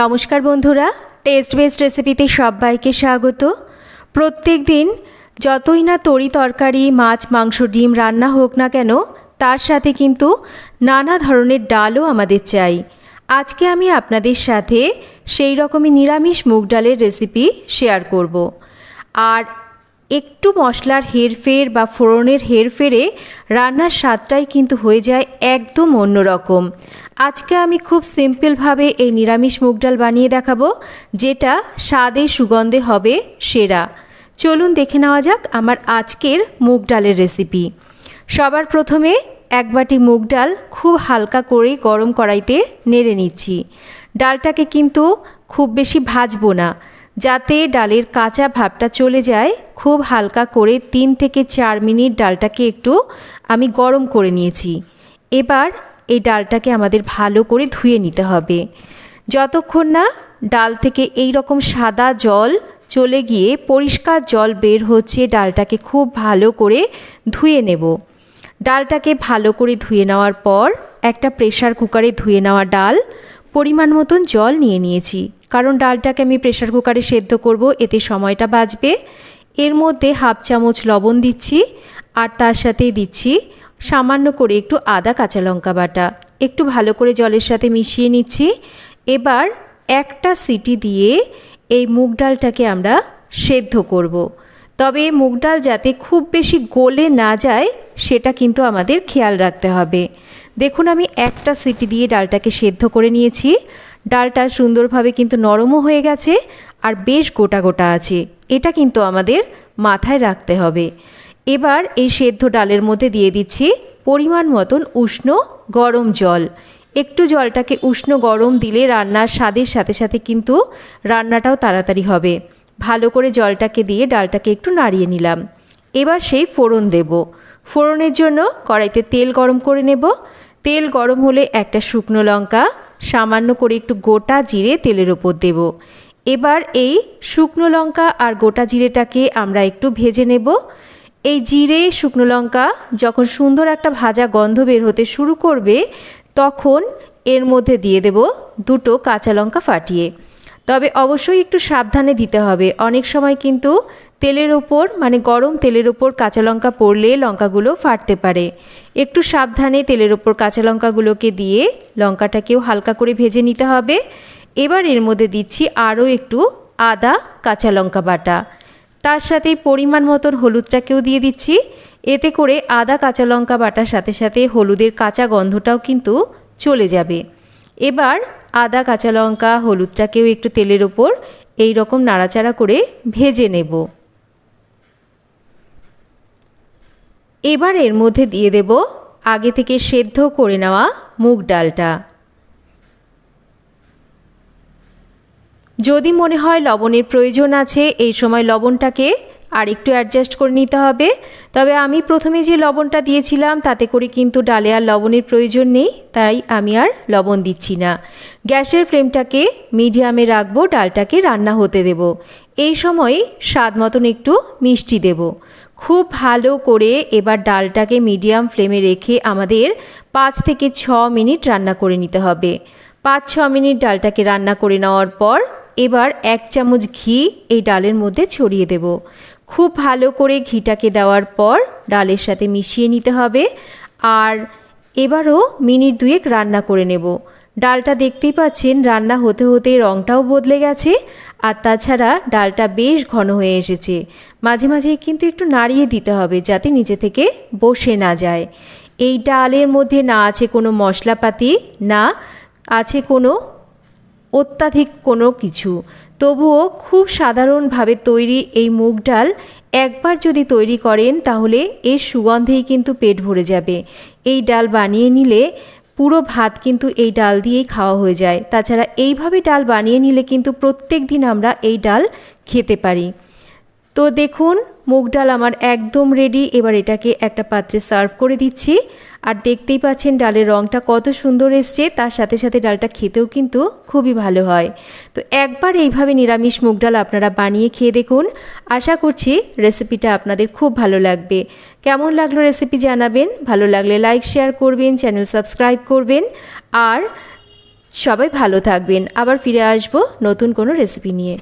নমস্কার বন্ধুরা test best রেসিপিতে সবাইকে স্বাগত। প্রত্যেক দিন যতই না তরি তরকারি, মাছ, মাংস, ডিম রান্না হোক না কেন, তার সাথে কিন্তু নানা ধরনের ডালও আমাদের চাই। আজকে আমি আপনাদের সাথে সেই রকমই নিরামিষ মুগ ডালের রেসিপি শেয়ার করব। আর একটু মশলার হেরফের বা ফোড়নের হেরফেরে রান্নার স্বাদটাই কিন্তু হয়ে যায় একদম অন্যরকম আজকে আমি খুব সিম্পলভাবে এই নিরামিষ মুগ ডাল বানিয়ে দেখাবো, যেটা স্বাদে সুগন্ধে হবে সেরা। চলুন দেখে নেওয়া যাক আমার আজকের মুগ ডালের রেসিপি। সবার প্রথমে এক বাটি মুগ ডাল খুব হালকা করে গরম কড়াইতে নেড়ে নিচ্ছি। ডালটাকে কিন্তু খুব বেশি ভাজবো না। যাতে ডালের কাঁচা ভাবটা চলে যায়, খুব হালকা করে তিন থেকে চার মিনিট ডালটাকে একটু আমি গরম করে নিয়েছি। এবার এই ডালটাকে আমাদের ভালো করে ধুয়ে নিতে হবে। যতক্ষণ না ডাল থেকে এই রকম সাদা জল চলে গিয়ে পরিষ্কার জল বের হচ্ছে, ডালটাকে খুব ভালো করে ধুয়ে নেব। ডালটাকে ভালো করে ধুয়ে নেওয়ার পর একটা প্রেশার কুকারে ধুয়ে নেওয়া ডাল পরিমাণ মতন জল নিয়ে নিয়েছি। কারণ ডালটাকে আমি প্রেশার কুকারে সেদ্ধ করব, এতে সময়টা বাঁচবে। এর মধ্যে হাফ চামচ লবণ দিচ্ছি, আর তার সাথেই দিচ্ছি সামান্য করে একটু আদা কাঁচা লঙ্কা বাটা। একটু ভালো করে জলের সাথে মিশিয়ে নিচ্ছি। এবার একটা সিটি দিয়ে এই মুগ ডালটাকে আমরা সেদ্ধ করব। তবে মুগ ডাল যাতে খুব বেশি গলে না যায়, সেটা কিন্তু আমাদের খেয়াল রাখতে হবে। দেখুন, আমি একটা সিটি দিয়ে ডালটাকে সেদ্ধ করে নিয়েছি। ডালটা সুন্দরভাবে কিন্তু নরমও হয়ে গেছে আর বেশ গোটা গোটা আছে। এটা কিন্তু আমাদের মাথায় রাখতে হবে। এবার এই সেদ্ধ ডালের মধ্যে দিয়ে দিচ্ছি পরিমাণ মতন উষ্ণ গরম জল। একটু জলটাকে উষ্ণ গরম দিলে রান্নার স্বাদের সাথে সাথে কিন্তু রান্নাটাও তাড়াতাড়ি হবে। ভালো করে জলটাকে দিয়ে ডালটাকে একটু নাড়িয়ে নিলাম। এবার সেই ফোড়ন দেব। ফোড়নের জন্য কড়াইতে তেল গরম করে নেব। তেল গরম হলে একটা শুকনো লঙ্কা, সামান্য করে একটু গোটা জিরে তেলের ওপর দেব। এবার এই শুকনো লঙ্কা আর গোটা জিরেটাকে আমরা একটু ভেজে নেব। এই জিরে, শুকনো লঙ্কা যখন সুন্দর একটা ভাজা গন্ধ বের হতে শুরু করবে, তখন এর মধ্যে দিয়ে দেব দুটো কাঁচা লঙ্কা ফাটিয়ে। তবে অবশ্যই একটু সাবধানে দিতে হবে। অনেক সময় কিন্তু তেলের ওপর মানে গরম তেলের ওপর কাঁচা লঙ্কা পড়লে লঙ্কাগুলো ফাটতে পারে। একটু সাবধানে তেলের ওপর কাঁচা লঙ্কাগুলোকে দিয়ে লঙ্কাটাকেও হালকা করে ভেজে নিতে হবে। এবার এর মধ্যে দিচ্ছি আরও একটু আদা কাঁচা লঙ্কা বাটা। তার সাথে পরিমাণ মতন হলুদটাকেও দিয়ে দিচ্ছি। এতে করে আদা কাঁচা লঙ্কা বাটার সাথে সাথে হলুদের কাঁচা গন্ধটাও কিন্তু চলে যাবে। এবার আদা কাঁচা লঙ্কা হলুদটাকেও একটু তেলের ওপর এই রকম নাড়াচাড়া করে ভেজে নেব। এবার এর মধ্যে দিয়ে দেব আগে থেকে সেদ্ধ করে নেওয়া মুগ ডালটা। যদি মনে হয় লবণের প্রয়োজন আছে, এই সময় লবণটাকে আর একটু অ্যাডজাস্ট করে নিতে হবে। তবে আমি প্রথমে যে লবণটা দিয়েছিলাম, তাতে করে কিন্তু ডালে আর লবণের প্রয়োজন নেই, তাই আমি আর লবণ দিচ্ছি না। গ্যাসের ফ্লেমটাকে মিডিয়ামে রাখব, ডালটাকে রান্না হতে দেব। এই সময় স্বাদ মতন একটু মিষ্টি দেব। খুব ভালো করে এবার ডালটাকে মিডিয়াম ফ্লেমে রেখে আমাদের পাঁচ থেকে ছ মিনিট রান্না করে নিতে হবে। পাঁচ, ছ মিনিট ডালটাকে রান্না করে নেওয়ার পর এবার এক চামচ ঘি এই ডালের মধ্যে ছড়িয়ে দেব। খুব ভালো করে ঘিটাকে দেওয়ার পর ডালের সাথে মিশিয়ে নিতে হবে। আর এবারও মিনিট দুয়েক রান্না করে নেব। ডালটা দেখতেই পাচ্ছেন রান্না হতে হতে রঙটাও বদলে গেছে, আর তাছাড়া ডালটা বেশ ঘন হয়ে এসেছে। মাঝে মাঝে কিন্তু একটু নাড়িয়ে দিতে হবে যাতে নিচে থেকে বসে না যায়। এই ডালের মধ্যে না আছে কোনো মশলাপাতি, না আছে কোনো অত্যাধিক কোনো কিছু। তবুও খুব সাধারণভাবে তৈরি এই মুগ ডাল একবার যদি তৈরি করেন তাহলে এর সুগন্ধেই কিন্তু পেট ভরে যাবে। এই ডাল বানিয়ে নিলে পুরো ভাত কিন্তু এই ডাল দিয়েই খাওয়া হয়ে যায়। তাছাড়া এইভাবে ডাল বানিয়ে নিলে কিন্তু প্রত্যেক দিন আমরা এই ডাল খেতে পারি। তো দেখুন, মুগ ডাল আমার একদম রেডি এবার এটাকে একটা পাত্রে সার্ভ করে দিচ্ছি। আর দেখতেই পাচ্ছেন ডালের রঙটা কত সুন্দর এসছে। তার সাথে সাথে ডালটা খেতেও কিন্তু খুবই ভালো হয়। তো একবার এইভাবে নিরামিষ মুগ ডাল আপনারা বানিয়ে খেয়ে দেখুন। আশা করছি রেসিপিটা আপনাদের খুব ভালো লাগবে। কেমন লাগল রেসিপি জানাবেন? ভালো লাগলে লাইক শেয়ার করবেন চ্যানেল সাবস্ক্রাইব করবেন। আর সবাই ভালো থাকবেন। আবার ফিরে আসব নতুন কোনো রেসিপি নিয়ে।